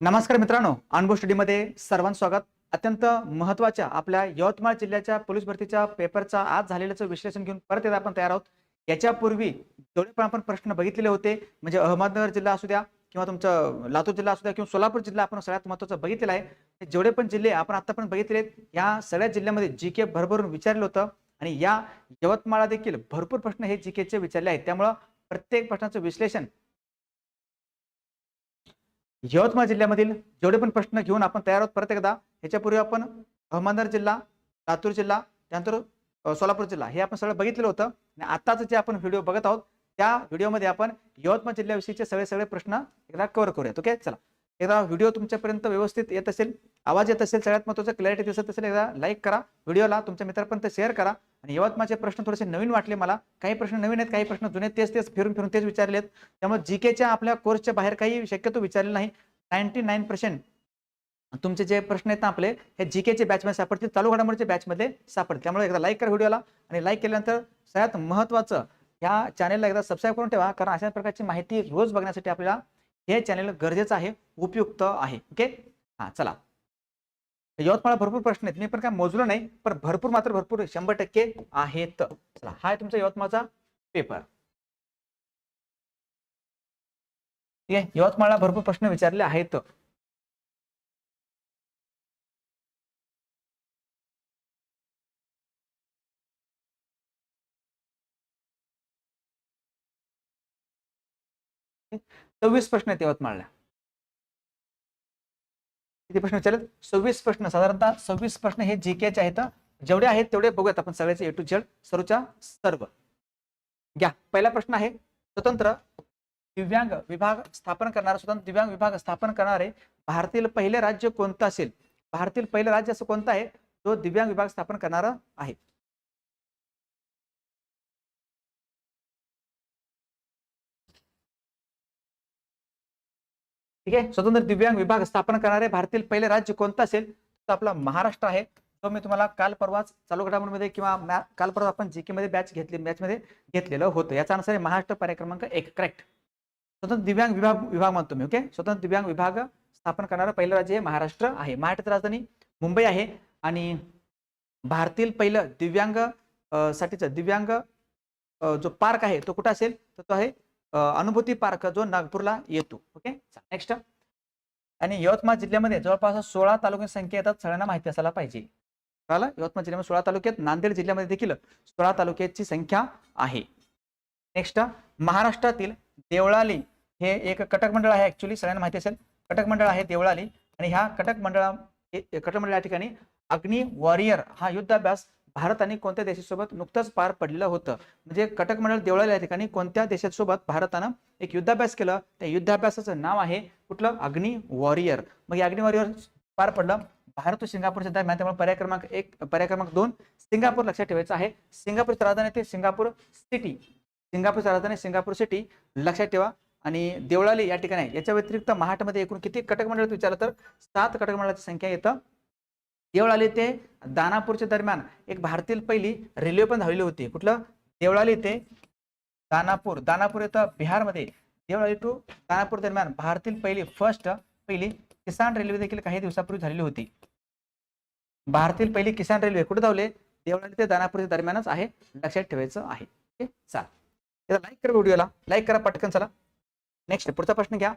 नमस्कार मित्रांनो अनुभव स्टडीमध्ये सर्वांचं स्वागत. अत्यंत महत्त्वाच्या आपल्या यवतमाळ जिल्ह्याच्या पोलीस भरतीच्या पेपरचा आज झालेल्याचं विश्लेषण घेऊन परत एकदा आपण तयार आहोत. याच्यापूर्वी जेवढे पण आपण प्रश्न बघितलेले होते म्हणजे अहमदनगर जिल्हा असू द्या किंवा तुमचं लातूर जिल्हा असू द्या किंवा सोलापूर जिल्हा आपण सगळ्यात महत्त्वाचं बघितलेलं आहे. जेवढे पण जिल्हे आपण आतापर्यंत बघितले आहेत. या सगळ्या जिल्ह्यामध्ये जी के भरभरून विचारलं होतं आणि या यवतमाळा देखील भरपूर प्रश्न हे जी केचे विचारले आहेत. त्यामुळं प्रत्येक प्रश्नाचं विश्लेषण यवतमाळ जिल्ह्यामधील जेवढे पण प्रश्न घेऊन आपण तयार आहोत परत एकदा ह्याच्यापूर्वी आपण अहमदनगर जिल्हा लातूर जिल्हा त्यानंतर सोलापूर जिल्हा हे आपण सगळं बघितलेलं होतं. आणि आताच जे आपण व्हिडिओ बघत आहोत त्या व्हिडिओमध्ये आपण यवतमाळ जिल्ह्याविषयीचे सगळे सगळे प्रश्न एकदा कव्हर करूयात. ओके चला. एकदा व्हिडिओ तुमच्यापर्यंत व्यवस्थित येत असेल आवाज येत असेल सगळ्यात महत्त्वाचं क्लॅरिटी दिसत असेल एकदा लाईक करा. व्हिडिओला तुमच्या मित्रांपर्यंत शेअर करा. आणि यवतमाळचे प्रश्न थोडेसे नवीन वाटले मला. काही प्रश्न नवीन आहेत काही प्रश्न जुने तेच तेच फिरून फिरून तेच विचारले आहेत त्यामुळे जी केच्या आपल्या कोर्सच्या बाहेर काही शक्यतो विचारले नाही. नाईन्टी नाईन पर्सेंट तुमचे जे प्रश्न आहेत ना आपले हे जी केचे बॅचमध्ये सापडतील. चालू घडामोडीच्या बॅचमध्ये सापडतील. त्यामुळे एकदा लाईक करा व्हिडिओला आणि लाईक केल्यानंतर सगळ्यात महत्त्वाचं ह्या चॅनेलला एकदा सबस्क्राईब करून ठेवा. कारण अशा प्रकारची माहिती रोज बघण्यासाठी आपल्याला हे चॅनेल गरजेचं आहे उपयुक्त आहे. ओके हां चला. यवतमाळला भरपूर प्रश्न आहेत. मी पण काय मोजलो नाही पण भरपूर मात्र भरपूर शंभर टक्के आहेत. चला हा आहे तुमचा यवतमाळचा पेपर ठीक आहे यवतमाळला भरपूर प्रश्न विचारले आहेत. सव्वीस प्रश्न आहेत यवतमाळला. किती प्रश्न विचारले सव्वीस प्रश्न. साधारणतः सव्वीस प्रश्न हे जी केचे आहेत. जेवढे आहेत तेवढे बघूयात आपण सगळ्याचे ए टू झेड सर्वच्या सर्व. घ्या. पहिला प्रश्न आहे स्वतंत्र दिव्यांग विभाग स्थापन करणारा स्वतंत्र दिव्यांग विभाग स्थापन करणारे भारतातील पहिले राज्य कोणतं असेल? भारतातील पहिलं राज्य असं कोणतं आहे? जो दिव्यांग विभाग स्थापन करणारा आहे. ठीक आहे? स्वतंत्र दिव्यांग विभाग स्थापन करणारे भारतीय पहिले राज्य कोणतं असेल? तर आपला महाराष्ट्र आहे. तो मी तुम्हाला काल परवाच चालू घडामोडीमध्ये किंवा मॅ- काल परवा आपण जी मध्ये बॅच घेतली बॅचमध्ये घेतलेलं होतं. याचा अनुसार आहे महाराष्ट्र पर्याय क्रमांक एक करेक्ट स्वतंत्र दिव्यांग विभाग विभाग म्हणतो मी ओके स्वतंत्र दिव्यांग विभाग स्थापन करणारं पहिलं राज्य हे महाराष्ट्र आहे. महाराष्ट्राची राजधानी मुंबई आहे आणि भारतील पहिलं दिव्यांग साठीचं दिव्यांग जो पार्क आहे तो कुठं असेल? तर तो आहे अनुभूती पार्क जो नागपूरला येतो. ओके? नेक्स्ट आणि यवतमाळ जिल्ह्यामध्ये जवळपास सोळा तालुक्यांची संख्या येतात सगळ्यांना माहिती असायला पाहिजे. कळालं? यवतमाळ जिल्ह्यामध्ये सोळा तालुक्यात नांदेड जिल्ह्यामध्ये देखील सोळा तालुक्याची संख्या आहे. नेक्स्ट महाराष्ट्रातील देवळाली हे एक कटक मंडळ आहे ऍक्च्युली सगळ्यांना माहिती असेल. कटक मंडळ आहे देवळाली आणि ह्या कटक मंडळा कटक मंडळ या ठिकाणी अग्नि वॉरियर हा युद्धाभ्यास भारत आणि कोणत्या देशासोबत नुकतंच पार पडलेलं होतं? म्हणजे कटक मंडळ देवळाली या ठिकाणी कोणत्या देशासोबत भारतानं एक युद्धाभ्यास केलं? त्या युद्धाभ्यासाचं नाव आहे कुठलं? अग्नी वॉरियर मग या अग्नि वॉरियर पार पडलं. भारत व सिंगापूरच्या दरम्यान त्यामुळे पर्याय क्रमांक एक पर्याय क्रमांक दोन सिंगापूर लक्षात ठेवायचं आहे. सिंगापूरची राजधानी ते सिंगापूर सिटी. सिंगापूरची राजधानी सिंगापूर सिटी लक्षात ठेवा. आणि देवळाली या ठिकाणी आहे. याच्या व्यतिरिक्त महाटमध्ये एकूण किती कटक मंडळ विचारलं तर सात कटक मंडळाची संख्या येतं देवळाली ते दानापूरच्या दरम्यान एक भारतीय पहिली रेल्वे पण धावलेली होती. कुठलं? देवळाली ते दानापूर. दानापूर येतं बिहारमध्ये. देवळाली टू दानापूर दरम्यान भारतीय पहिली फर्स्ट पहिली किसान रेल्वे देखील काही दिवसापूर्वी झालेली होती. भारतीय पहिली किसान रेल्वे कुठे धावले? देवळाली ते दानापूरच्या दरम्यानच आहे. लक्षात ठेवायचं आहे. ओके? चाल लाईक करा व्हिडिओला. लाईक करा पटकन चला. नेक्स्ट पुढचा प्रश्न घ्या.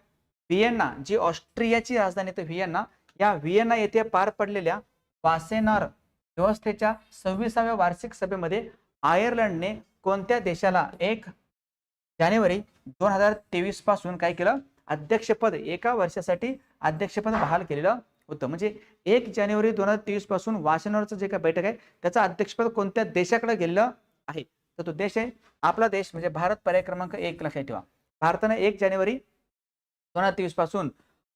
व्हिएन्ना जी ऑस्ट्रियाची राजधानी आहे व्हिएन्ना या व्हिएन्ना येथे पार पडलेल्या वासेनार व्यवस्थेच्या सव्वीसाव्या वार्षिक सभेमध्ये आयर्लंडने कोणत्या देशाला एक जानेवारी दोन हजार तेवीसपासून काय केलं? अध्यक्षपद एका वर्षासाठी अध्यक्षपद बहाल केलेलं होतं. म्हणजे एक जानेवारी दोन हजार तेवीसपासून वासेनारचं जे काय बैठक आहे त्याचं अध्यक्षपद कोणत्या देशाकडे गेलेलं आहे? तर तो देश आहे आपला देश म्हणजे भारत पर्याय क्रमांक एक लक्षात ठेवा. भारताने एक जानेवारी दोन हजार तेवीसपासून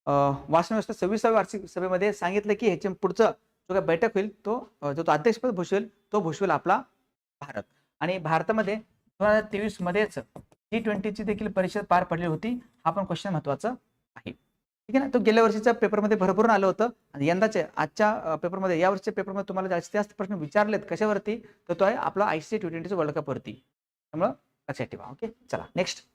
वाचन व्यवस्था सव्वीसाव्या वार्षिक सभेमध्ये सांगितलं की ह्याच्या पुढचं जो काय बैठक होईल तो जो तो अध्यक्षपद भूषवेल तो भूषवेल आपला भारत. आणि भारतामध्ये दोन हजार तेवीस मध्येच टी ट्वेंटीची देखील परिषद पार पडली होती हा पण क्वेश्चन महत्त्वाचा आहे. ठीक आहे ना? तो गेल्या वर्षीच्या पेपरमध्ये भरभरून आलं होतं आणि यंदाच्या आजच्या पेपरमध्ये या वर्षीच्या पेपरमध्ये तुम्हाला जास्तीत जास्त प्रश्न विचारलेत कशावरती तर तो आहे आपला आय सी टी ट्वेंटीचं वर्ल्ड कप वरती. त्यामुळं लक्षात ठेवा ओके? चला नेक्स्ट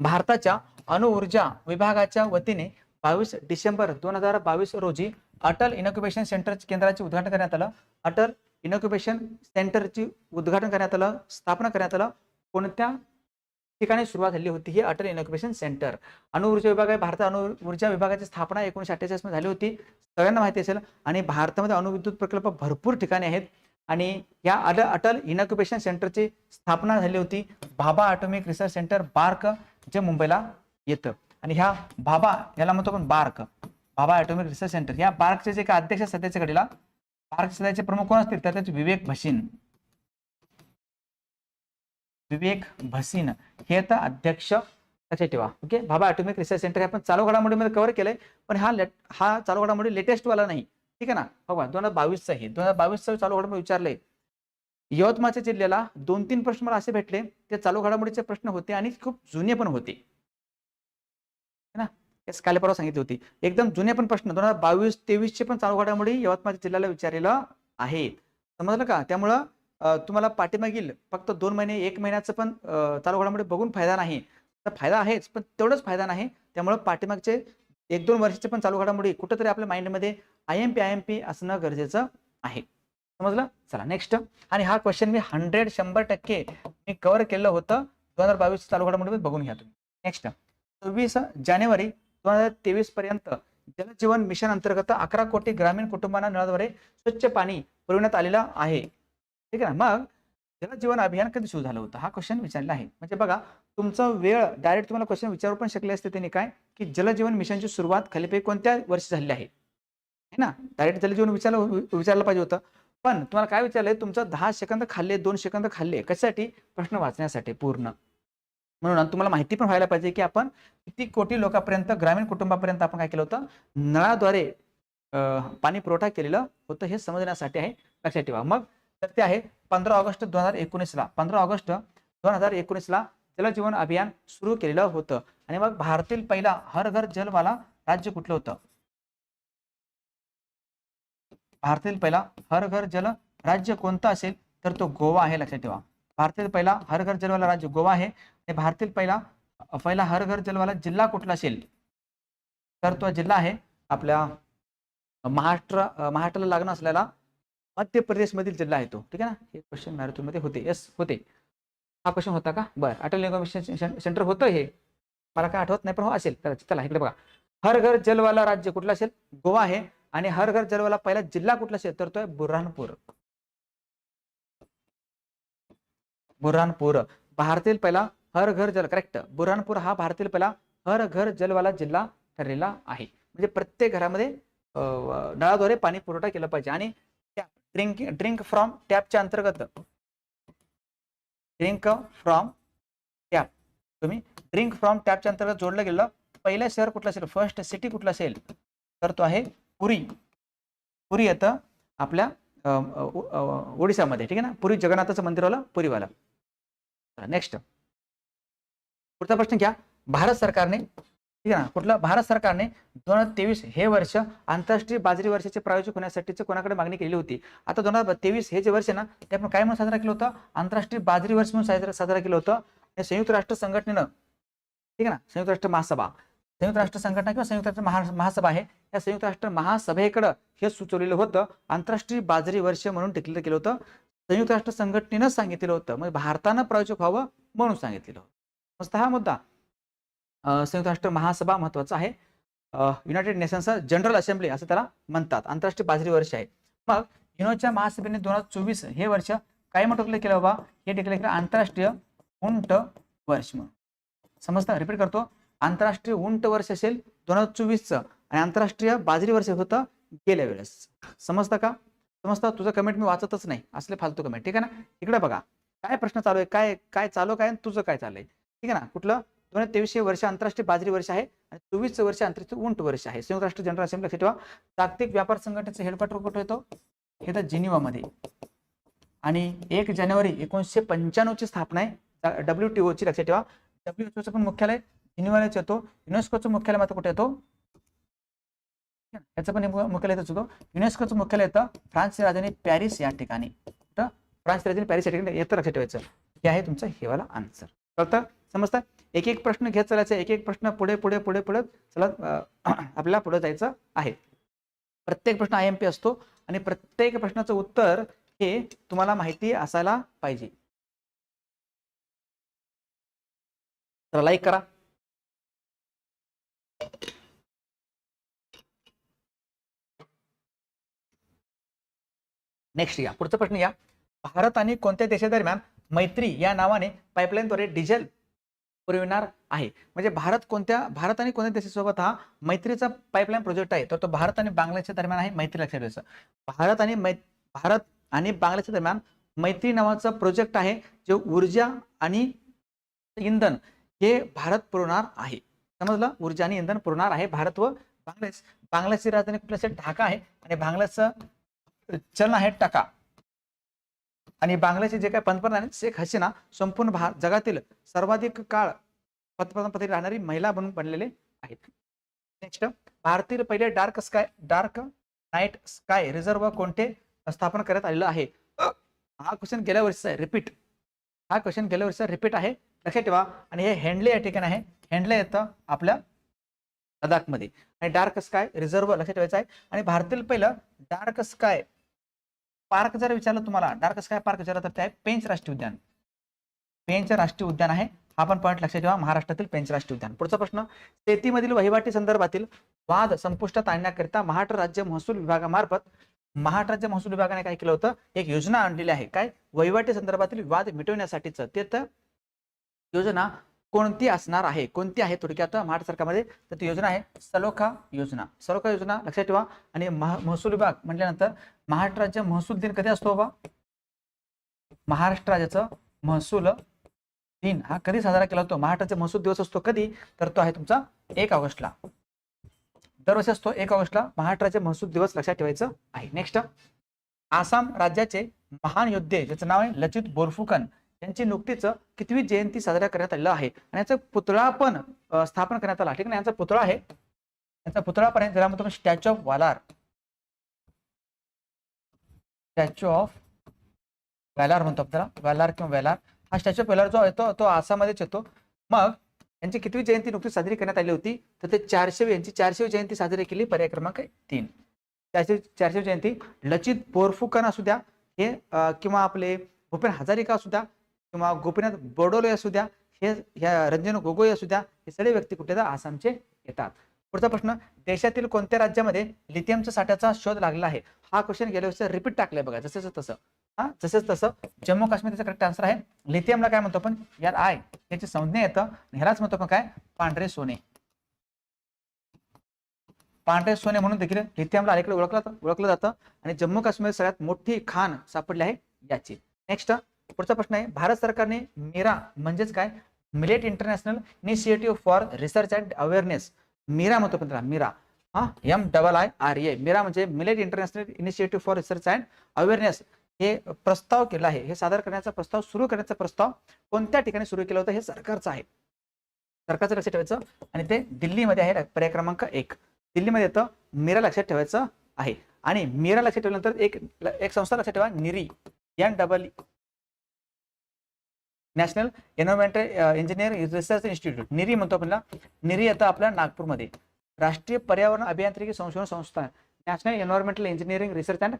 भारताच्या अणुऊर्जा विभागाच्या वतीने बावीस डिसेंबर दोन हजार बावीस रोजी अटल इनक्युबेशन सेंटर केंद्राचे उद्घाटन करण्यात आलं. अटल इनक्युबेशन सेंटरची उद्घाटन करण्यात आलं स्थापना करण्यात आलं. कोणत्या ठिकाणी सुरुवात झाली होती ही अटल इनक्युबेशन सेंटर? अणुऊर्जा विभाग आहे भारतात अणुऊर्जा विभागाची स्थापना एकोणीशे अठ्ठेचाळीसमध्ये झाली होती. सगळ्यांना माहिती असेल आणि भारतामध्ये अणुविद्युत प्रकल्प भरपूर ठिकाणी आहेत. आणि या अट अटल इनक्युबेशन सेंटरची स्थापना झाली होती. Bhabha Atomic Research Centre BARC जे मुंबईला येतं. आणि ह्या भाभा याला म्हणतो आपण BARC. Bhabha Atomic Research Centre. या बार्कचे जे काय अध्यक्ष सध्याच्या घडीला बार्क सध्याचे प्रमुख कोण असतील? तर त्याचे विवेक भसीन. विवेक भसीन. हे तर अध्यक्ष लक्षात ठेवा. Okay? Bhabha Atomic Research Centre हे आपण चालू घडामोडीमध्ये कव्हर केलंय. पण हा लेट हा चालू घडामोडी लेटेस्ट वाला नाही. ठीक आहे ना? बघा दोन हजार बावीसचा आहे दोन हजार बावीसचा चालू घडामोडी विचारलंय. यवतमाळच्या जिल्ह्याला दोन तीन प्रश्न मला असे भेटले. ते चालू घडामोडीचे प्रश्न होते आणि खूप जुने पण होते. ना? तेच काल परवा सांगितली होती. एकदम जुने पण प्रश्न दोन हजार बावीस तेवीसचे पण चालू घडामोडी यवतमाळ जिल्ह्याला विचारलेलं आहे समजलं का? त्यामुळं तुम्हाला पाठीमागील फक्त दोन महिने एक महिन्याचं पण चालू घडामोडी बघून फायदा नाही. तर फायदा आहेच पण तेवढंच फायदा नाही. त्यामुळं पाठीमागचे एक दोन वर्षाचे पण चालू घडामोडी कुठंतरी आपल्या माइंडमध्ये I M P I M P असणं गरजेचं आहे. समजलं? चला नेक्स्ट आणि हा क्वेश्चन मी हंड्रेड शंभर टक्के मी कव्हर केलं होतं. दोन हजार बावीस चालू घडामोडीमध्ये बघून घ्या तुम्ही. नेक्स्ट सव्वीस जानेवारी दोन हजार तेवीस पर्यंत जलजीवन मिशन अंतर्गत अकरा कोटी ग्रामीण कुटुंबांना नळाद्वारे स्वच्छ पाणी पुरवण्यात आलेलं आहे. ठीक आहे ना? मग जलजीवन अभियान कधी सुरू झालं होतं? हा क्वेश्चन विचारला आहे. म्हणजे बघा तुमचा वेळ डायरेक्ट तुम्हाला क्वेश्चन विचारू पण शकले असते त्यांनी काय? की जलजीवन मिशनची सुरुवात खालीपैकी कोणत्या वर्षी झाली आहे? है ना? डायरेक्ट जलजीवन विचारलं विचारलं पाहिजे होतं. पण तुम्हाला काय विचारलंय? तुमचं दहा सेकंद खाल्ले दोन सेकंद खाल्ले कशासाठी? प्रश्न वाचण्यासाठी पूर्ण. म्हणून तुम्हाला माहिती पण व्हायला पाहिजे की आपण किती कोटी लोकांपर्यंत ग्रामीण कुटुंबापर्यंत आपण काय केलं होतं? नळाद्वारे पाणी पुरवठा केलेलं होतं हे समजण्यासाठी आहे. लक्षात ठेवा. मग तर ते आहे पंधरा ऑगस्ट दोन हजार एकोणीसला. पंधरा ऑगस्ट दोन हजार एकोणीसला जलजीवन अभियान सुरू केलेलं होतं. आणि मग भारतातील पहिला हर घर जलवाला राज्य कुठलं होतं? भारतातील पहिला हर घर जल राज्य कोणतं असेल? तर तो गोवा आहे. लक्षात ठेवा. भारतातील पहिला हर घर जलवाला राज्य गोवा आहे. आणि भारतातील पहिला पहिला हर घर जलवाला जिल्हा कुठला असेल? तर तो जिल्हा आहे आपल्या महाराष्ट्र महाराष्ट्राला लागणं असलेला मध्य प्रदेशमधील जिल्हा आहे तो. ठीक आहे ना? हे क्वेश्चन मॅरेथॉनमध्ये होते. येस होते. हा क्वेश्चन होता का? बरं. अटल इन्फॉर्मेशन सेंटर होतं हे. मला काय आठवत नाही पण हो असेल. कदाचित चला इकडे बघा. हर घर जलवाला राज्य कुठला असेल? गोवा आहे. आणि हर घर जलवाला पहिला जिल्हा कुठला असेल? तर तो आहे बुरहानपूर. बुरहानपूर. भारतातील पहिला हर घर जल करेक्ट बुरहानपूर हा भारतातील पहिला हर घर जलवाला जिल्हा ठरलेला आहे. म्हणजे प्रत्येक घरामध्ये नळाद्वारे पाणी पुरवठा केला पाहिजे आणि ड्रिंक ड्रिंक फ्रॉम टॅपच्या अंतर्गत. ड्रिंक फ्रॉम टॅप तुम्ही ड्रिंक फ्रॉम टॅपच्या अंतर्गत जोडलं गेलं पहिलं शहर कुठलं असेल? फर्स्ट सिटी कुठलं असेल? तर तो आहे पुरी. पुरी येतं आपल्या अं, ओडिसामध्ये ठीक आहे ना? पुरी जगन्नाथाचं होलं पुरीवाला. नेक्स्ट पुढचा प्रश्न घ्या. भारत सरकारने ठीक आहे ना? कुठलं? भारत सरकारने दोन हजार तेवीस हे वर्ष आंतरराष्ट्रीय बाजरी वर्षाचे प्रायोजक होण्यासाठीचे कोणाकडे मागणी केली होती? आता दोन हजार तेवीस हे जे वर्ष आहे ना ते आपण काय म्हणून साजरा केलं होतं? आंतरराष्ट्रीय बाजरी वर्ष म्हणून साजरा साजरा केलं होतं. हे संयुक्त राष्ट्र संघटनेनं ठीक आहे ना? संयुक्त राष्ट्र महासभा. संयुक्त राष्ट्र संघटना किंवा संयुक्त राष्ट्र महा महासभा आहे. या संयुक्त राष्ट्र महासभेकडं हे सुचवलेलं होतं. आंतरराष्ट्रीय बाजरी वर्ष म्हणून डिक्लेअर केलं होतं. संयुक्त राष्ट्र संघटनेनं सांगितलेलं होतं. म्हणजे भारतानं प्रायोजक व्हावं म्हणून सांगितलेलं होतं. मस्त हा मुद्दा. संयुक्त राष्ट्र महासभा महत्त्वाचा आहे. युनायटेड नेशन्स जनरल असेंब्ली असं त्याला म्हणतात. आंतरराष्ट्रीय बाजरी वर्ष आहे. मग युनोच्या महासभेने दोन हजार चोवीस हे वर्ष काय म्हणून डिक्लेअर केलं बाबा? हे डिक्लेअर केलं आंतरराष्ट्रीय उंट वर्ष म्हणून. समजता? रिपीट करतो. आंतरराष्ट्रीय उंट वर्ष असेल दोन हजार चोवीसचं आणि आंतरराष्ट्रीय बाजरी वर्ष होतं गेल्या वेळेस. समजतं का? समजता? तुझं कमेंट मी वाचतच नाही. असले फालतू कमेंट ठीक आहे ना? इकडे बघा. काय प्रश्न चालू आहे? काय काय चालू काय आणि तुझं काय चाललंय ठीक आहे ना? कुठलं? दोन हजार तेवीस वर्ष आंतरराष्ट्रीय बाजरी वर्ष आहे आणि चोवीस वर्ष आंतरराष्ट्रीय उंट वर्ष आहे. संयुक्त राष्ट्र जनरल असेंब्ली लक्षात ठेवा. जागतिक व्यापार संघटनेचं हेडक्वार्टर कुठं येतो? हे तर जिनिवामध्ये. आणि एक जानेवारी एकोणीसशे पंच्याण्णवची स्थापना आहे. डब्ल्यू टी ओची लक्षात ठेवा. डब्ल्यू एच ओचं पण मुख्यालय जिनिवालाच येतो. युनेस्कोचं मुख्यालय मात्र कुठे येतो? याचं पण मुख्यालय येतच होतो युनेस्कोचं मुख्यालय येतं फ्रान्सची राजधानी पॅरिस या ठिकाणी. तर फ्रान्सची राजधानी पॅरिस या ठिकाणी येतं लक्षात ठेवायचं. हे आहे तुमचं हेवाला आन्सर कळतं? समजतं? एक एक प्रश्न घेत चालायचा. एक एक प्रश्न पुढे पुढे पुढे पुढे चला आपल्याला पुढे जायचं आहे. प्रत्येक प्रश्न आय एम पी असतो आणि प्रत्येक प्रश्नाचं उत्तर हे तुम्हाला माहिती असायला पाहिजे. तर लाईक करा. नेक्स्ट या. पुढचा प्रश्न या. भारत आणि कोणत्या देशादरम्यान मैत्री या नावाने पाईपलाईनद्वारे डिझेल पुरविणार आहे? म्हणजे भारत कोणत्या भारत आणि कोणत्या देशासोबत हा मैत्रीचा पाईपलाईन प्रोजेक्ट आहे? तर तो भारत आणि बांगलादेशच्या दरम्यान आहे मैत्री लक्षात ठेवायचं. भारत आणि मै भारत आणि बांगलादेशच्या दरम्यान मैत्री नावाचा प्रोजेक्ट आहे जो ऊर्जा आणि इंधन हे भारत पुरवणार आहे. समजलं? ऊर्जा आणि इंधन पुरवणार आहे भारत व बांगलादेश. बांगलादेशची राजधानी कुठल्या असेल ढाका आहे. आणि बांगलादेशचं चलन आहे टका. आणि बांगलादेशचे जे काही पंतप्रधान आहेत शेख हसीना संपूर्ण भारत जगातील सर्वाधिक काळ पंतप्रधान पदी राहणारी महिला म्हणून बनलेले आहेत. नेक्स्ट भारतीय पहिले dark sky dark night sky reserve कोणते स्थापन करण्यात आलेलं आहे? हा क्वेश्चन गेल्या वर्षीचा आहे. रिपीट हा क्वेश्चन गेल्या वर्षीचा रिपीट आहे. लक्षात ठेवा. आणि हे हेंडले या ठिकाणी आहे. हेंडले येतं आपल्या लडाखमध्ये आणि डार्क स्काय रिझर्व्ह लक्षात ठेवायचं आहे. आणि भारतातील पहिलं डार्क स्काय पार्क जर विचारलं तुम्हाला डार्क स्काय पार्क विचारलं तर ते आहे पेंच राष्ट्रीय उद्यान. पेंच राष्ट्रीय उद्यान आहे. हा पण पॉईंट लक्षात ठेवा महाराष्ट्रातील पेंच राष्ट्रीय उद्यान. पुढचा प्रश्न शेतीमधील वहिवाटी संदर्भातील वाद संपुष्टात आणण्याकरिता महाराष्ट्र राज्य महसूल विभागामार्फत महाराष्ट्र राज्य महसूल विभागाने काय केलं होतं? एक योजना आणलेली आहे. काय? वहिवाटी संदर्भातील वाद मिटवण्यासाठीच. ते तर योजना कोणती असणार आहे? कोणती आहे थोडक्यात महाराष्ट्र सरकारमध्ये? तर ती योजना आहे सलोखा योजना. सलोखा योजना लक्षात ठेवा. आणि महसूल विभाग म्हटल्यानंतर महाराष्ट्र राज्य महसूल दिन कधी असतो बाबा महाराष्ट्र राज्याचं महसूल दिन हा कधी साजरा केला जातो? महाराष्ट्राचा महसूल दिवस असतो कधी? तर तो आहे तुमचा एक ऑगस्टला. दरवर्षी असतो एक ऑगस्टला. महाराष्ट्राचे महसूल दिवस लक्षात ठेवायचं आहे. नेक्स्ट आसाम राज्याचे महान योद्धे ज्याचं नाव आहे लचित बोरफुकन यांची नुकतीच कितवी जयंती साजरा करण्यात आलेला आहे. आणि याचा पुतळा पण स्थापन करण्यात आला. ठीक आहे यांचा पुतळा आहे. यांचा पुतळा पण आहे. ज्याला म्हणतो Statue of Valour Statue of Valour म्हणतो आपल्याला त्याला. वेलार किंवा वेलार हा स्टॅच्यू ऑफ वेलार जो येतो तो आसाममध्येच येतो. मग यांची कितवी जयंती नुकतीच साजरी करण्यात आली होती? तर ते चारशे यांची चारशे जयंती साजरी केली पर्याय क्रमांक तीन. चारशे चारशे जयंती लचित बोरफुकन असू द्या हे किंवा आपले भूपेन हजारिका असू द्या किंवा गोपीनाथ बोडोले असू द्या हे ह्या रंजन गोगोई असू द्या हे सगळे व्यक्ती कुठे येतात? आसामचे येतात. पुढचा प्रश्न देशातील कोणत्या राज्यामध्ये लिथियमच्या साठ्याचा शोध लागला आहे? हा क्वेश्चन गेल्या वर्षी रिपीट टाकलाय बघा जसं तसं. हा जसंच तसं जम्मू काश्मीरचा करेक्ट आन्सर आहे लिथियमला काय म्हणतो आपण? यार आय याची संज्ञा येतं ह्यालाच म्हणतो आपण काय? पांढरे सोने. पांढरे सोने म्हणून देखील लिथियमला अलीकडे ओळखलं ओळखलं जातं. आणि जम्मू काश्मीर सगळ्यात मोठी खाण सापडली आहे याची. नेक्स्ट पुढचा प्रश्न आहे भारत सरकारने मीरा म्हणजेच काय? Millet International Initiative for Research and Awareness. MIRA म्हणतो पण त्याला मीरा. हा M double I R A MIRA म्हणजे Millet International Initiative for Research and Awareness. हे प्रस्ताव केला आहे हे सादर करण्याचा प्रस्ताव सुरू करण्याचा प्रस्ताव कोणत्या ठिकाणी सुरू केला होता हे सरकारचं आहे. सरकारचं लक्षात ठेवायचं आणि ते दिल्लीमध्ये आहे पर्याय क्रमांक एक. दिल्लीमध्ये येतं मीरा लक्षात ठेवायचं आहे. आणि मीरा लक्षात ठेवल्यानंतर एक एक संस्था लक्षात ठेवा NEERI. N double National Environmental Engineer Research Institute NEERI म्हणतो आपल्याला निरी येतं आपल्या नागपूरमध्ये. राष्ट्रीय पर्यावरण अभियांत्रिकी संशोधन संस्था National Environmental Engineering Research and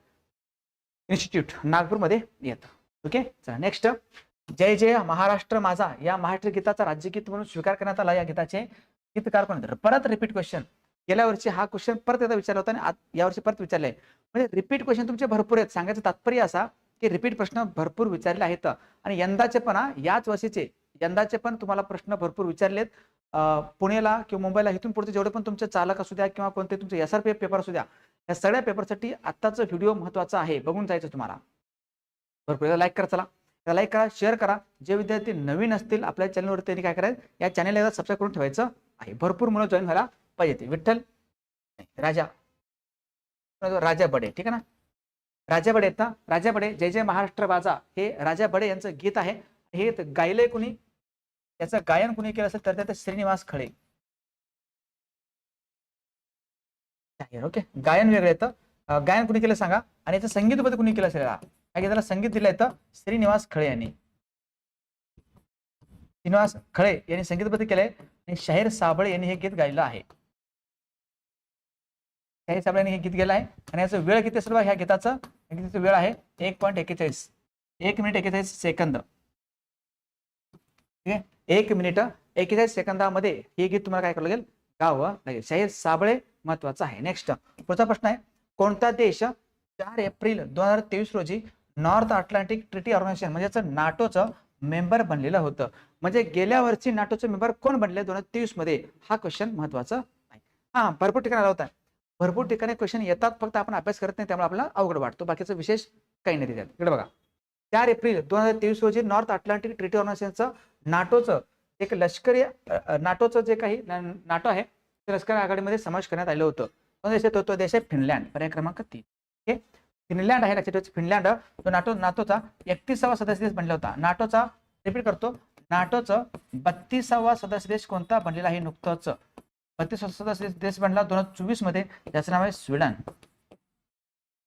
Institute नागपूरमध्ये येतं. ओके? चला नेक्स्ट जय जय महाराष्ट्र माझा. या महाराष्ट्र गीताचा राज्यगीत म्हणून स्वीकार करण्यात आला या गीताचे. गीतकार कोण परत रिपीट क्वेश्चन गेल्या वर्षी हा क्वेश्चन परत एकदा विचारला होता आणि यावर्षी परत विचारलाय म्हणजे रिपीट क्वेश्चन तुमचे भरपूर आहेत. सांगायचं तात्पर्य असा की रिपीट प्रश्न भरपूर विचारले आहेत. आणि यंदाचे पण हा, याच वर्षीचे यंदाचे पण तुम्हाला प्रश्न भरपूर विचारलेत. पुणेला पुण्याला किंवा मुंबईला इथून पुढचे जेवढे पण तुमचे चालक असू द्या किंवा कोणते तुमचे S R P F paper असू द्या या सगळ्या पेपरसाठी आत्ताचा व्हिडिओ महत्त्वाचा आहे. बघून जायचं तुम्हाला. भरपूर लाईक करा चला. लाईक करा शेअर करा. जे विद्यार्थी नवीन असतील आपल्या चॅनलवर त्यांनी काय करायचं या चॅनलला एकदा सबस्क्राईब करून ठेवायचं आहे. भरपूर मुलं जॉईन व्हायला पाहिजे. ते विठ्ठल राजा. राजा बडे ठीक आहे ना? राजा बडे आहेत ना राजा बडे जय जय महाराष्ट्र बाजा. हे राजा बडे यांचं गीत आहे. हे गायलंय कुणी? याचं गायन कुणी केलं असेल तर त्यात श्रीनिवास खळे. ओके. गायन वेगळं येतं. गायन कुणी केलं सांगा? आणि याचं संगीतबद्ध कुणी केलं असेल? काय त्याला संगीत दिलं येतं श्रीनिवास खळे यांनी. श्रीनिवास खळे यांनी संगीतबद्ध केलंय. आणि शाहीर साबळे यांनी हे गीत गायलं आहे. त्या साबळे हे गीत गेलं आहे. आणि याचा वेळ किती असेल बघा ह्या गीताचा? गीताचं वेळ आहे एक पॉईंट एक्केचाळीस. एक मिनिट एकेचाळीस सेकंद. ठीक आहे? एक मिनिट एक्केचाळीस सेकंदामध्ये हे गीत तुम्हाला काय करावं लागेल? गावं लागेल. शाहीर साबळे महत्वाचं आहे. नेक्स्ट पुढचा प्रश्न आहे. कोणता देश चार एप्रिल दोन हजार तेवीस रोजी नॉर्थ अटलांटिक ट्रिटी ऑर्गनायझेशन म्हणजे नाटोचं मेंबर बनलेलं होतं. म्हणजे गेल्या वर्षी नाटोचे मेंबर कोण बनले दोन हजार तेवीसमध्ये? हा क्वेश्चन महत्त्वाचा आहे. हा भरपूर ठिकाणी आला होता. भरपूर ठिकाणी क्वेश्चन येतात फक्त आपण अभ्यास करत नाही त्यामुळे आपल्याला अवघड वाटतो. बाकीचं विशेष काही नाही त्याच्यात. इकडे बघा. चार एप्रिल दोन हजार तेवीस रोजी नॉर्थ अटलांटिक ट्रिटी ऑर्गनायझेशनचं नाटोचं एक लष्करी नाटोचं जे काही नाटो आहे ते लष्करी आघाडीमध्ये समावेश करण्यात आलं होतं. तो देश तो तो देश आहे फिनलँड. पर्याय क्रमांक तीन. ओके? फिनलँड आहे लक्षात फिनलँड तो नाटो नाटोचा एकतीसावा सदस्य देश बनला होता. नाटोचा रिपीट करतो नाटोचं बत्तीसावा सदस्य देश कोणता? बनलेला आहे नुकतंच. सदस्य देश बनला दोन हजार चोवीसमध्ये त्याचं नाव आहे स्वीडन.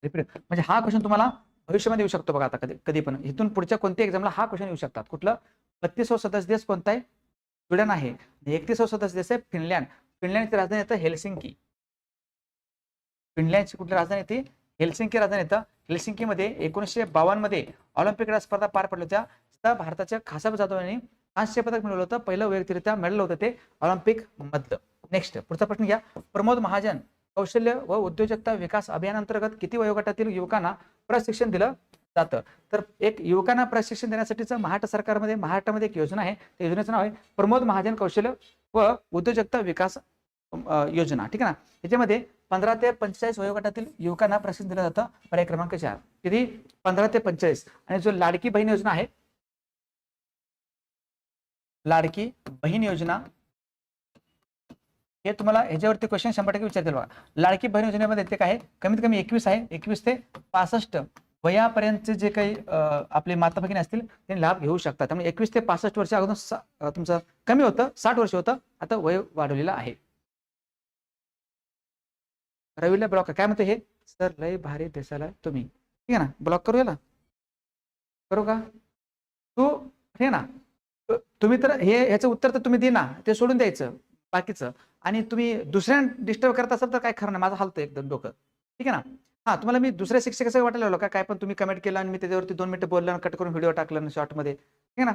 म्हणजे हा क्वेश्चन तुम्हाला भविष्यामध्ये येऊ शकतो बघा आता कधी कधी पण. इथून पुढच्या कोणत्याही एक्झामला हा क्वेश्चन येऊ शकतात. कुठलं? बत्तीसव सदस्य देश कोणता आहे? स्वीडन आहे. एकतीसव सदस्य देश आहे फिनलँड. फिनलँडची राजधानी येतं हेल्सिंकी. फिनलँडची कुठली राजधानी येते हेल्सिंकी राजधानी येतं हेल्सिंकीमध्ये एकोणीसशे बावन्नमध्ये ऑलिम्पिक स्पर्धा पार पडल्या होत्या. तिथं भारताच्या खासाब जाधव यांनी कांस्य पदक मिळवलं होतं. पहिलं वैयक्तिकरित्या मिळालं होतं ते ऑलिम्पिक मधलं. नेक्स्ट पुढचा प्रश्न घ्या. प्रमोद महाजन कौशल्य व उद्योजकता विकास अभियानांतर्गत किती वयोगटातील युवकांना प्रशिक्षण दिलं जातं? तर एक युवकांना प्रशिक्षण देण्यासाठीचं महाराष्ट्र सरकारमध्ये महाराष्ट्रामध्ये एक योजना आहे. त्या योजनेचं नाव आहे प्रमोद महाजन कौशल्य व उद्योजकता विकास योजना. ठीक आहे ना? याच्यामध्ये पंधरा ते पंचेचाळीस वयोगटातील युवकांना प्रशिक्षण दिलं जातं. पर्याय क्रमांक चार. किती? पंधरा ते पंचेचाळीस. आणि जो लाडकी बहीण योजना आहे लाडकी बहीण योजना हे तुम्हाला ह्याच्यावरती क्वेश्चन शंभर टक्के विचारतील बघा. लाडकी बहीण योजनेमध्ये ते काय आहे? कमीत कमी एकवीस आहे. एकवीस ते पासष्ट वयापर्यंतचे जे काही आपले माता भगिनी असतील ते लाभ घेऊ शकतात. त्यामुळे एकवीस ते पासष्ट वर्ष अगोदर तुमचं कमी होतं साठ वर्ष होतं आता वय वाढवलेलं आहे. रवीला ब्लॉक काय म्हणतो हे? सर लय भारी दिसायला तुम्ही. ठीक आहे ना? ब्लॉक करू याला करू का? तू हे ना तुम्ही तर हे ह्याचं उत्तर तर तुम्ही दे ना. ते सोडून द्यायचं. बाकीचं. आणि तुम्ही दुसऱ्या डिस्टर्ब करत असाल तर काय खरं नाही. माझं हलतं एकदम डोकं. ठीक आहे ना? हा तुम्हाला मी दुसऱ्या शिक्षकाचं वाटायला लागलो? का काय पण तुम्ही कमेंट केलं आणि मी त्याच्यावरती दोन मिनिटं बोललं आणि कट करून व्हिडिओ टाकलं शॉर्टमध्ये ठीक आहे ना?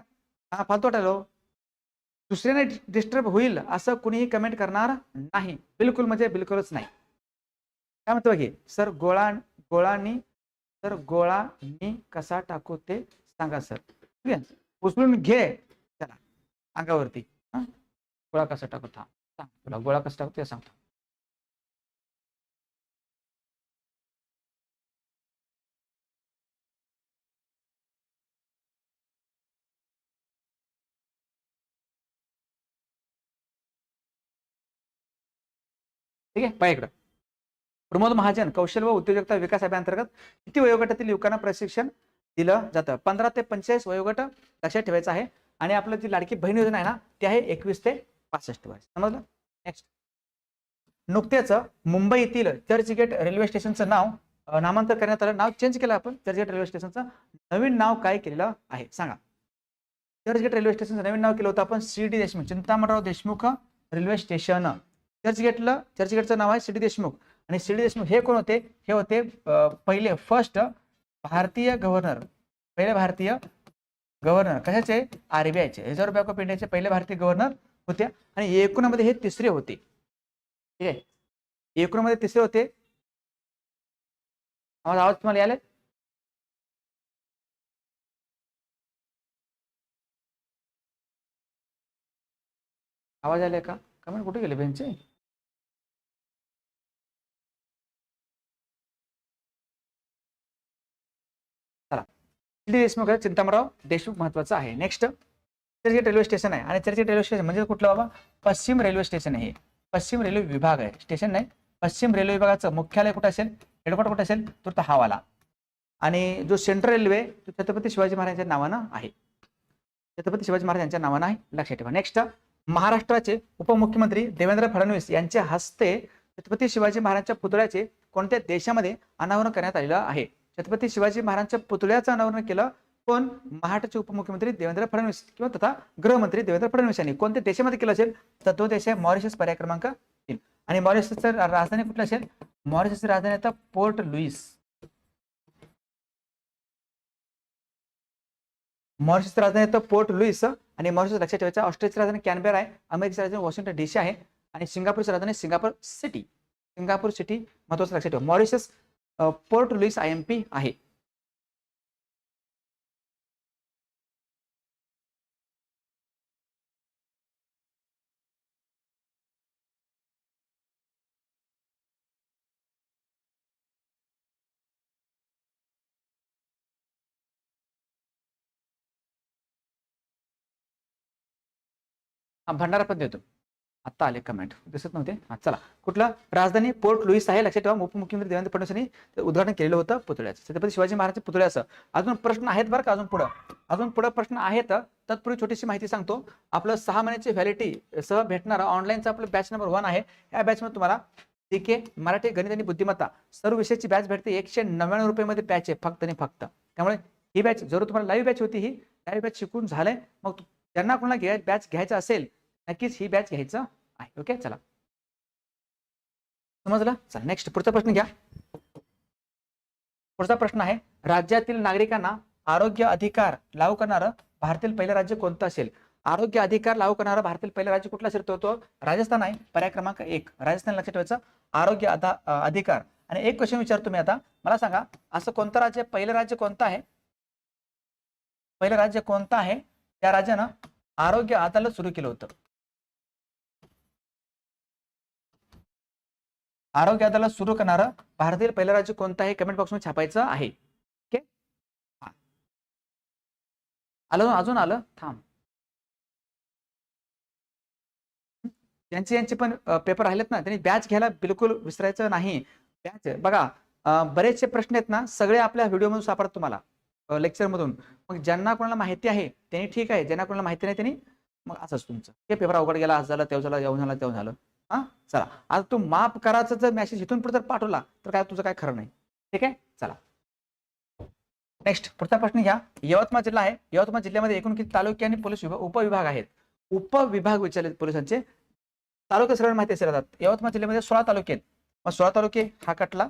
हा फालतू वाटायलो दुसऱ्याने डिस्टर्ब होईल असं कुणीही कमेंट करणार नाही. बिलकुल म्हणजे बिलकुलच नाही. काय म्हणतो बघी सर गोळा गोळानी सर गोळा मी कसा टाकू ते सांगा सर. ठीक आहे? उचलून घे त्याला अंगावरती. गोळा कसा टाकतो हा सांग तुला. गोळा कसा टाकतो ते सांगतो ठीक आहे? पाय इकडं. प्रमोद महाजन कौशल्य व उद्योजकता विकास अभियानांतर्गत किती वयोगटातील युवकांना प्रशिक्षण दिलं जातं? पंधरा ते पंचेचाळीस वयोगट लक्षात ठेवायचं आहे. आणि आपलं जी लाडकी बहीण योजना आहे ना ती आहे एकवीस ते पासष्ट वर्ष. समजलं? नेक्स्ट नुकतेच मुंबईतील चर्चगेट रेल्वे स्टेशनचं नाव नामांतर करण्यात आलं. नाव चेंज केलं आपण. चर्चगेट रेल्वे स्टेशनचं नवीन नाव काय केलेलं आहे? सांगा. चर्चगेट रेल्वे स्टेशनचं नवीन नाव केलं होतं आपण. C D Deshmukh Chintamanrao Deshmukh railway station. चर्चगेटला चर्चगेटचं नाव आहे सी डी देशमुख. आणि सी डी देशमुख हे कोण होते? हे होते पहिले फर्स्ट भारतीय गव्हर्नर पहिले भारतीय गव्हर्नर कशाचे? आरबीआयचे रिझर्व्ह बँक ऑफ इंडियाचे पहिले भारतीय गव्हर्नर होत्या आणि एकूणमध्ये हे तिसरे होते. ठीक आहे? एकूणमध्ये तिसरे होते. आवाज आवाज तुम्हाला यायला आवाज आलाय का? कमेंट कुठे गेले बेंचे? चला. देशमुख आहे, देशमुख महत्वाचं आहे. नेक्स्ट चर्चगेट रेल्वे स्टेशन आहे. आणि चर्चगेट रेल्वे स्टेशन म्हणजे कुठलं बाबा? पश्चिम रेल्वे स्टेशन आहे पश्चिम रेल्वे विभाग आहे. स्टेशन नाही. पश्चिम रेल्वे विभागाचं मुख्यालय कुठं असेल? हेडक्वार्टर कुठं असेल? तर तो हावाला आणि जो सेंट्रल रेल्वे तो छत्रपती शिवाजी महाराजांच्या नावानं आहे. छत्रपती शिवाजी महाराज यांच्या नावानं आहे. लक्षात ठेवा. नेक्स्ट महाराष्ट्राचे उपमुख्यमंत्री देवेंद्र फडणवीस यांच्या हस्ते छत्रपती शिवाजी महाराजांच्या पुतळ्याचे कोणत्या देशामध्ये अनावरण करण्यात आलेलं आहे? छत्रपती शिवाजी महाराजांच्या पुतळ्याचं अनावरण केलं कोण? महाराष्ट्राचे उपमुख्यमंत्री देवेंद्र फडणवीस किंवा तथा गृहमंत्री देवेंद्र फडणवीस यांनी. कोणत्या देशामध्ये केलं असेल? तर तो देश आहे मॉरिशस पर्याय क्रमांक तीन. आणि मॉरिशसचं राजधानी कुठली असेल? मॉरिशसची राजधानी आता पोर्ट लुईस. मॉरिशसची राजधानी आता पोर्ट लुईस. आणि मॉरिशस लक्षात ठेवायचं ऑस्ट्रेलियाची राजधानी कॅनबेरा आहे. अमेरिकेची राजधानी वॉशिंग्टन डीसी आहे. आणि सिंगापूरची राजधानी सिंगापूर सिटी. सिंगापूर सिटी महत्वाचं लक्षात ठेवा. Mauritius Port Louis I M P आहे. हा, भंडारा पण देतो. आत्ता आले कमेंट दिसत नव्हते? हा चला. कुठला? राजधानी पोर्ट लुईस आहे लक्षात ठेवा. उपमुख्यमंत्री देवेंद्र फडणवीस यांनी उद्घाटन केलेलं होतं पुतळ्याचं. छत्रपती शिवाजी महाराज पुतळ्याचं अजून प्रश्न आहेत बरं का अजून पुढं? अजून पुढं प्रश्न आहेत. तत्पूर्वी छोटीशी माहिती सांगतो. आपलं सहा महिन्याची व्हॅलिटी सह भेटणारा ऑनलाईनचा आपलं बॅच नंबर वन आहे. या बॅचमध्ये तुम्हाला के मराठी गणित आणि बुद्धिमत्ता सर्व विषयाची बॅच भेटते. एकशे नव्याण्णव रुपयामध्ये बॅच आहे फक्त आणि फक्त. त्यामुळे ही बॅच जर तुम्हाला लाईव्ह बॅच होती ही लाईव्ह बॅच शिकून झालंय मग त्यांना ज्यांना कोणाला घ्याय बॅच घ्यायचं असेल नक्कीच ही बॅच घ्यायचं आहे. ओके चला. समजलं? चला नेक्स्ट पुढचा प्रश्न घ्या. पुढचा प्रश्न आहे राज्यातील नागरिकांना आरोग्य अधिकार लागू करणारं भारतातील पहिलं राज्य कोणतं असेल? आरोग्य अधिकार लागू करणारं भारतातील पहिलं राज्य कुठलं असेल? तो तो राजस्थान आहे. पर्याय क्रमांक एक. राजस्थान लक्षात ठेवायचं. आरोग्य अधिकार. आणि एक क्वेश्चन विचारतो मी आता. मला सांगा असं कोणतं राज्य पहिलं राज्य कोणतं आहे? पहिलं राज्य कोणतं आहे? त्या राज्यानं आरोग्य अदालत सुरू केलं होतं. आरोग्य अदालत सुरू करणारं भारतातील पहिलं राज्य कोणतं आहे? कमेंट बॉक्समध्ये छापायचं आहे. ओके आलं अजून? आलं? थांब. त्यांचे यांचे पण पेपर राहिलेत ना. त्यांनी बॅच घ्यायला बिलकुल विसरायचं नाही. बॅच बघा बरेचसे प्रश्न आहेत ना सगळे आपल्या व्हिडिओमधून सापडत तुम्हाला. लेक्चर मधून. मग ज्यांना कोणाला माहिती आहे त्यांनी ठीक आहे. ज्यांना कोणाला माहिती नाही त्यांनी मग असंच तुमचं. हे पेपर अवघड गेला असं झालं तेव्हा झालं येऊन झालं तेव्हा झालं. हा? चला. आता तू माफ करायचा जर मेसेज इथून पुढे जर पाठवला तर काय तुझं काय खरं नाही. ठीक आहे? चला. नेक्स्ट पुढचा प्रश्न घ्या. यवतमाळ जिल्हा आहे. यवतमाळ जिल्ह्यामध्ये एकूण किती तालुके आणि पोलीस विभाग उपविभाग आहेत? उपविभाग विचारले पोलिसांचे. तालुके सरळ माहिती असेल जातात यवतमाळ जिल्ह्यामध्ये सोळा तालुके आहेत. मग सोळा तालुके हा कटला?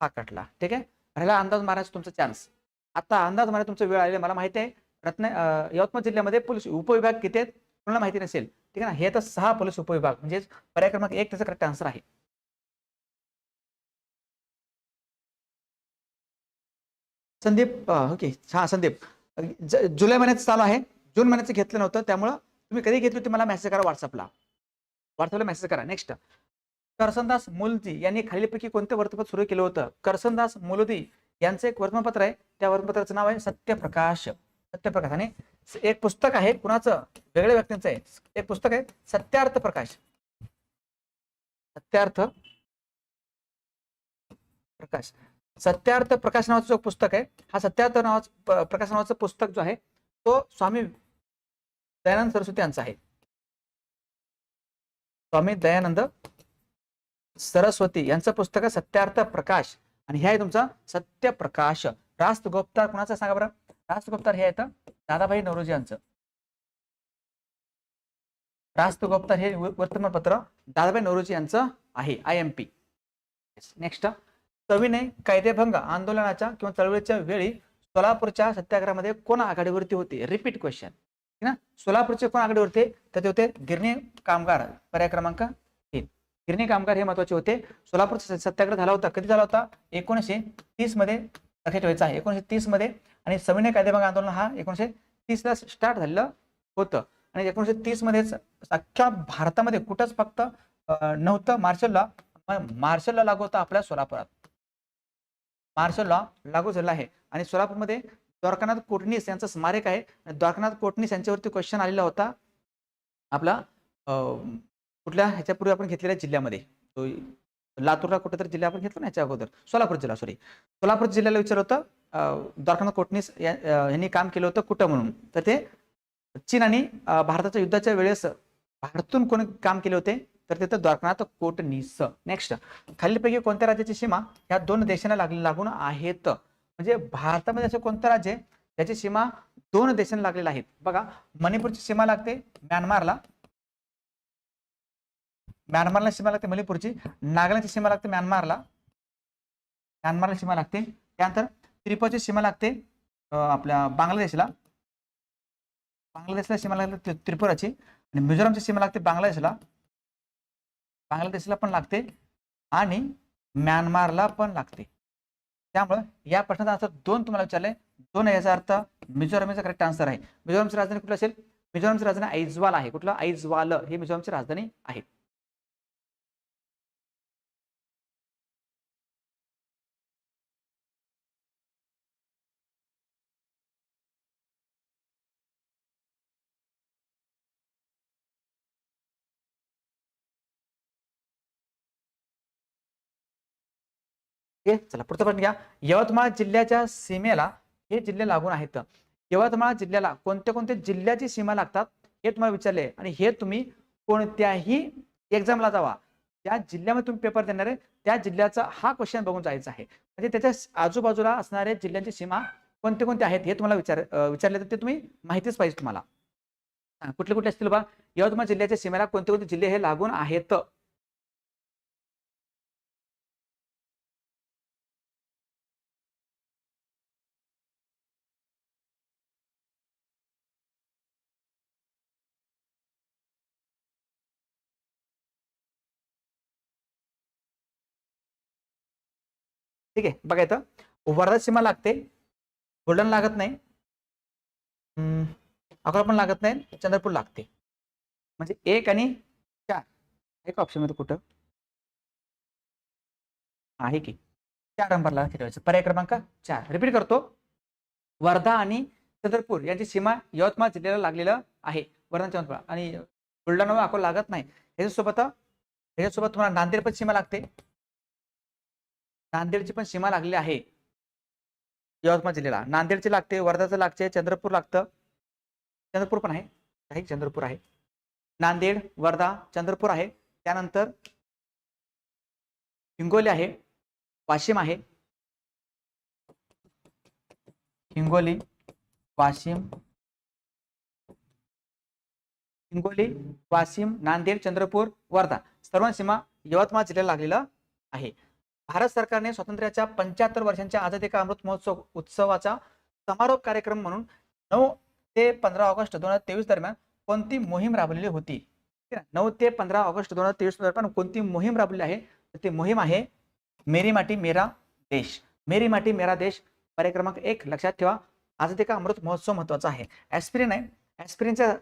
हा कटला. ठीक आहे? राहिला अंदाज मारायचा तुमचा चान्स आता अंदाज मारायचा तुमचा वेळ आलेला मला माहिती आहे. रत्न यवतमाळ जिल्ह्यामध्ये पोलीस उपविभाग किती आहेत? कोणाला माहिती नसेल ठीक आहे ना? हे तर सहा पोलीस उपविभाग म्हणजे पर्याय क्रमांक एक त्याचा करेक्ट आन्सर आहे. संदीप ओके हो हा संदीप. जुलै महिन्याचं चालू आहे. जून महिन्याचं घेतलं नव्हतं त्यामुळं तुम्ही कधी घेतली होती मला मेसेज करा व्हॉट्सअपला व्हॉट्सअपला मेसेज करा नेक्स्ट करसनदास मुलजी यांनी खालीलपैकी कोणतं वर्तमानपत्र सुरू केलं होतं? करसनदास मुलदी यांचं एक वर्तमानपत्र आहे. त्या वर्तमानपत्राचं नाव आहे सत्यप्रकाश. सत्यप्रकाश आणि एक पुस्तक आहे कुणाचं? वेगळ्या व्यक्तींचं आहे. एक पुस्तक आहे सत्यार्थ प्रकाश. सत्यार्थ प्रकाश. सत्यार्थ प्रकाश नावाचं जो पुस्तक आहे हा सत्यार्थ नावाचं प्रकाश नावाचं पुस्तक जो आहे तो स्वामी दयानंद सरस्वती यांचा आहे. स्वामी दयानंद सरस्वती यांचं पुस्तक आहे सत्यार्थ प्रकाश. आणि हे आहे तुमचा सत्यप्रकाश. रास्त गोप्तार कुणाचा सांगा बरं. रास्त हे आहेत दादाभाई नवरोजी यांचं. रास्त हे वर्तमानपत्र दादाभाई नवरोजी यांचं आहे आय एम पी नेक्स्ट सविनय कायदेभंग आंदोलनाच्या किंवा चळवळीच्या वेळी सोलापूरच्या सत्याग्रहामध्ये कोण आघाडीवरती होते? रिपीट क्वेश्चन ना? सोलापूरचे कोण आघाडीवरती? होते? तर ते होते गिरणी कामगार. पर्याय क्रमांक तीन. गिरणी कामगार हे महत्त्वाचे होते. सोलापूरचा सत्याग्रह झाला होता. कधी झाला होता? एकोणीसशे तीसमध्ये लक्षात ठेवायचं आहे. एकोणीशे तीसमध्ये आणि सविनय कायदेभंग आंदोलन हा एकोणीशे तीस ला स्टार्ट झालेलं होतं. आणि एकोणीशे तीस मध्येच अख्ख्या भारतामध्ये कुठंच फक्त नव्हतं मार्शल लॉ मार्शल लॉ लागू होता आपल्या सोलापुरात. मार्शल लॉ लागू झाला आहे. आणि सोलापूरमध्ये द्वारकानाथ कोटणीस यांचं स्मारक आहे. द्वारकानाथ कोटणीस यांच्यावरती क्वेश्चन आलेला होता. आपला अं, कुठल्या ह्याच्यापूर्वी आपण घेतलेल्या जिल्ह्यामध्ये. लातूरला कुठेतरी जिल्हा आपण घेतला ना याच्या अगोदर? सोलापूर जिल्हा सॉरी सोलापूर जिल्ह्याला विचार होतं द्वारकानाथ कोटणीस या- यांनी काम केलं होतं कुठं म्हणून? तर ते चीन आणि भारताच्या युद्धाच्या वेळेस भारतातून कोणी काम केले होते? तर तिथं द्वारकानाथ कोटणीस. नेक्स्ट खालीलपैकी कोणत्या राज्याची सीमा ह्या दोन देशांना लाग लागून आहेत? म्हणजे भारतामध्ये असं कोणतं राज्य आहे? त्याची सीमा दोन देशांना लागलेल्या आहेत. बघा मणिपूरची सीमा लागते म्यानमारला म्यानमारला सीमा लागते मणिपूरची नागालँडची सीमा लागते म्यानमारला. म्यानमारला सीमा लागते. त्यानंतर त्रिपुराची सीमा लागते आपल्या बांगलादेशला. बांगलादेशला सीमा लागते त्रिपुराची. आणि मिझोरामची सीमा लागते बांगलादेशला. बांगलादेशला पण लागते आणि म्यानमारला पण लागते. त्यामुळं या प्रश्नाचा आन्सर दोन तुम्हाला विचारले दोन याचा अर्थ मिझोरामचा करेक्ट आन्सर आहे. मिझोरामची राजधानी कुठलं असेल? मिझोरामची राजधानी ऐजवाल आहे. कुठलं? ऐजवाल. ही मिझोरामची राजधानी आहे. ठीक चला पुढचा प्रश्न घ्या. यवतमाळ जिल्ह्याच्या सीमेला हे जिल्हे लागून आहेत. यवतमाळ जिल्ह्याला कोणत्या कोणत्या जिल्ह्याची सीमा लागतात हे तुम्हाला विचारले आणि हे तुम्ही कोणत्याही एक्झामला जावा. त्या जिल्ह्यामध्ये तुम्ही पेपर देणार आहे. त्या जिल्ह्याचा हा क्वेश्चन बघून जायचा आहे. म्हणजे त्याच्या आजूबाजूला असणाऱ्या जिल्ह्यांची सीमा कोणते कोणते आहेत हे तुम्हाला विचार विचारले तर ते तुम्ही माहितीच पाहिजे तुम्हाला. कुठले कुठले असतील बा? यवतमाळ जिल्ह्याच्या सीमेला कोणते कोणते जिल्हे हे लागून आहेत? ठीक आहे बघा इथं. वर्धा सीमा लागते. बुलढाण लागत नाही. हम्म, अकोला पण लागत नाही. चंद्रपूर लागते. म्हणजे एक आणि चार. एक ऑप्शनमध्ये कुठं? आहे की? चार नंबरला ठेवायचं पर्याय क्रमांक चार. रिपीट करतो. वर्धा आणि चंद्रपूर यांची सीमा यवतमाळ जिल्ह्याला लागलेलं आहे. वर्धा चंद्रपूर. आणि बुलढाणा अकोला लागत नाही. ह्याच्यासोबत ह्याच्यासोबत तुम्हाला नांदेड पण सीमा लागते. नांदेडची पण सीमा लागली आहे. यवतमाळ जिल्ह्याला. नांदेडची लागते वर्धाचं लागते चंद्रपूर लागतं. चंद्रपूर पण आहे. काही चंद्रपूर आहे. नांदेड वर्धा चंद्रपूर आहे. त्यानंतर हिंगोली आहे. वाशिम आहे. हिंगोली वाशिम हिंगोली वाशिम नांदेड चंद्रपूर वर्धा. सर्व सीमा यवतमाळ जिल्ह्याला लागलेलं आहे. भारत सरकारने स्वातंत्र्याच्या पंच्याहत्तर वर्षांच्या आझादी का अमृत महोत्सव उत्सवाचा समारोप कार्यक्रम म्हणून नऊ ते पंधरा ऑगस्ट दोन हजार तेवीस दरम्यान कोणती मोहीम राबवलेली होती? ठीक आहे? नऊ ते पंधरा ऑगस्ट दोन हजार तेवीस दरम्यान कोणती मोहीम राबवली आहे? तर ती मोहीम आहे मेरी माटी मेरा देश. मेरी माटी मेरा देश पर्याय क्रमांक एक लक्षात ठेवा. आझादी का अमृत महोत्सव महत्त्वाचा आहे. ऍस्पिरिन आहे. ऍस्पिरिनच्या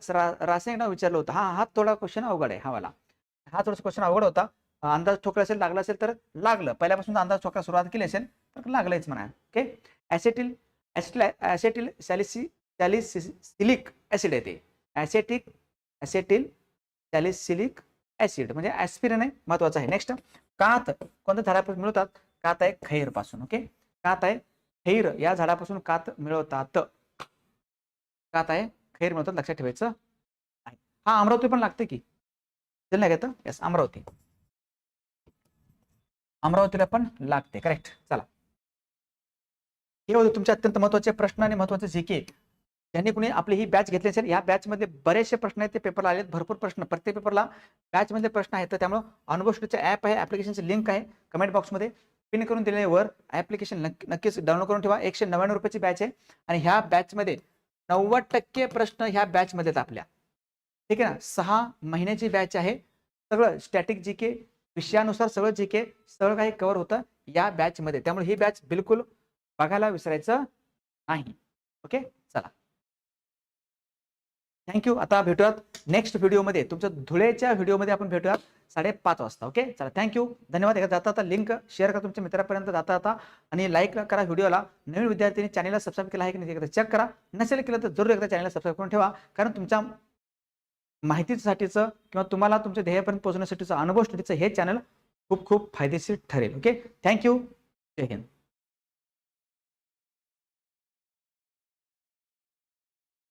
रासायनिक नाव विचारलं होतं. हा हा थोडा क्वेश्चन अवघड आहे हा वाला. हा थोडासा क्वेश्चन अवघड होता. अंदाज ठोकला असेल लागला असेल तर लागलं. पहिल्यापासून अंदाज ठोकायला सुरुवात केली असेल तर लागलंच म्हणा. ओके ऍसेटिल ऍसिटिल ऍसेटिल सॅलिसी सॅलिसिलिक ऍसिड आहे ते ऍसेटिक ऍसेटिल सॅलिसिलिक ऍसिड म्हणजे ऍस्पिरिन आहे महत्वाचं आहे. नेक्स्ट कात. कोणत्या झाडापासून मिळवतात? कात आहे खैरपासून. ओके कात आहे खैर. या झाडापासून कात मिळवतात. कात आहे खैर मिळवतात. लक्षात ठेवायचं आहे. हा अमरावती पण लागते की? दिलं नाही घेतं येस अमरावती. अमरावतीला पण लागते करेक्ट चला. हे होते तुमचे अत्यंत महत्त्वाचे प्रश्न आणि महत्त्वाचे जीके ज्यांनी कुणी आपली ही बॅच घेतली असेल या बॅचमध्ये बरेचसे प्रश्न आहेत ते पेपरला आलेत भरपूर प्रश्न. प्रत्येक पेपरला बॅचमधले प्रश्न आहेत तर त्यामुळे अनुभव स्टडीचं ऍप आहे ऍप्लिकेशनचं लिंक आहे कमेंट बॉक्समध्ये पिन करून दिले वर ऍप्लिकेशन नक्कीच डाउनलोड करून ठेवा. एकशे नव्याण्णव रुपयाची बॅच आहे आणि ह्या बॅचमध्ये नव्वद टक्के प्रश्न ह्या बॅचमध्ये आहेत आपल्या. ठीक आहे ना? सहा महिन्याची बॅच आहे. सगळं स्टॅटिक जी के विषयानुसार सगळं जी के सगळं काही कव्हर होतं या बॅचमध्ये त्यामुळे ही बॅच बिलकुल बघायला विसरायचं नाही. ओके चला. थँक्यू आता भेटूयात नेक्स्ट व्हिडिओमध्ये तुमच्या धुळेच्या व्हिडिओमध्ये आपण भेटूयात साडेपाच वाजता. ओके चला. थँक्यू धन्यवाद. एका जाता आता लिंक शेअर करा तुमच्या मित्रापर्यंत जाता आता आणि लाईक करा व्हिडिओला नवीन विद्यार्थ्यांनी चॅनलला सबस्क्राईब केला आहे की नाही एकदा चेक करा. नसेल केलं तर जरूर एकदा चॅनलला सबस्क्राईब करून ठेवा. कारण तुमच्या माहितीसाठीचं किंवा तुम्हाला तुमच्या ध्येयापर्यंत पोहोचण्यासाठीचं अनुभव स्टडीचं हे चॅनल खूप खूप फायदेशीर ठरेल. ओके? थँक्यू जय हिंद.